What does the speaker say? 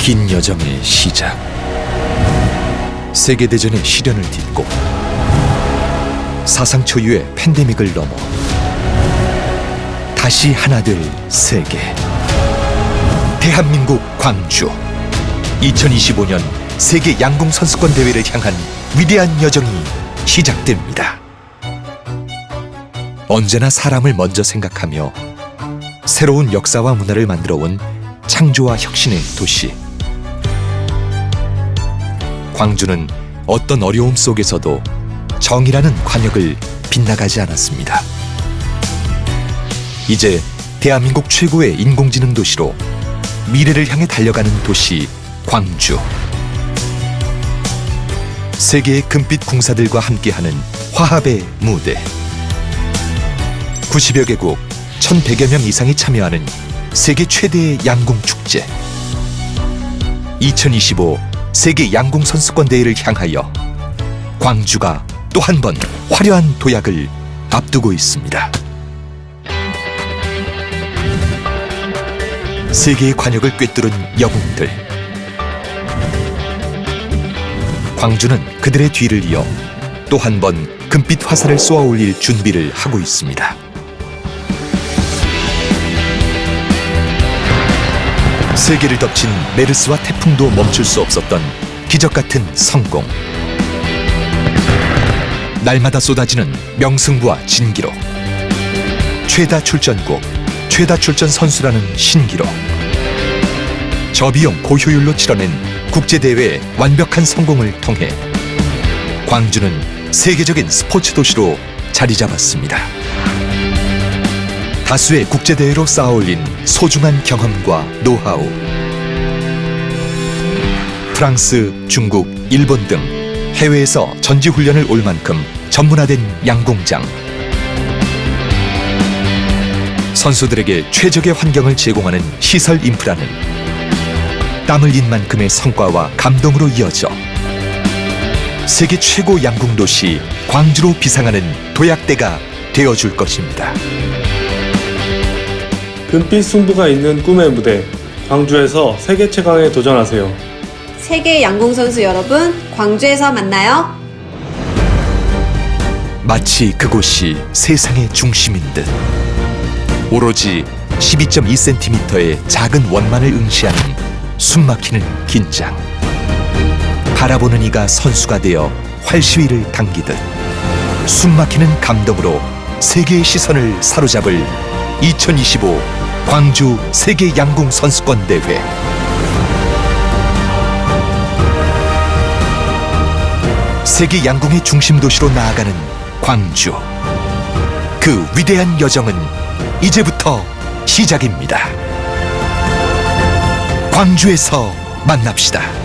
긴 여정의 시작. 세계대전의 시련을 딛고 사상 초유의 팬데믹을 넘어 다시 하나 될 세계. 대한민국 광주. 2025년 세계 양궁 선수권 대회를 향한 위대한 여정이 시작됩니다. 언제나 사람을 먼저 생각하며 새로운 역사와 문화를 만들어 온 창조와 혁신의 도시. 광주는 어떤 어려움 속에서도 정이라는 관역을 빗나가지 않았습니다. 이제 대한민국 최고의 인공지능 도시로 미래를 향해 달려가는 도시 광주. 세계의 금빛 궁사들과 함께하는 화합의 무대. 90여 개국 1,100여 명 이상이 참여하는 세계 최대의 양궁 축제. 2025 세계 양궁 선수권 대회를 향하여 광주가 또 한 번 화려한 도약을 앞두고 있습니다. 세계의 관역을 꿰뚫은 영웅들. 광주는 그들의 뒤를 이어 또 한 번 금빛 화살을 쏘아 올릴 준비를 하고 있습니다. 세계를 덮친 메르스와 태풍도 멈출 수 없었던 기적 같은 성공. 날마다 쏟아지는 명승부와 진기록. 최다 출전국, 최다 출전 선수라는 신기록. 저비용 고효율로 치러낸 국제대회의 완벽한 성공을 통해 광주는 세계적인 스포츠 도시로 자리 잡았습니다. 다수의 국제대회로 쌓아올린 소중한 경험과 노하우. 프랑스, 중국, 일본 등 해외에서 전지훈련을 올 만큼 전문화된 양궁장. 선수들에게 최적의 환경을 제공하는 시설 인프라는 땀 흘린 만큼의 성과와 감동으로 이어져 세계 최고 양궁 도시 광주로 비상하는 도약대가 되어줄 것입니다. 금빛 승부가 있는 꿈의 무대 광주에서 세계 최강에 도전하세요. 세계 양궁 선수 여러분, 광주에서 만나요. 마치 그곳이 세상의 중심인 듯 오로지 12.2cm의 작은 원만을 응시하는 숨막히는 긴장 바라보는 이가 선수가 되어 활시위를 당기듯 숨막히는 감동으로 세계의 시선을 사로잡을 2025 광주 세계 양궁 선수권 대회 세계 양궁의 중심 도시로 나아가는 광주. 그 위대한 여정은 이제부터 시작입니다. 광주에서 만납시다.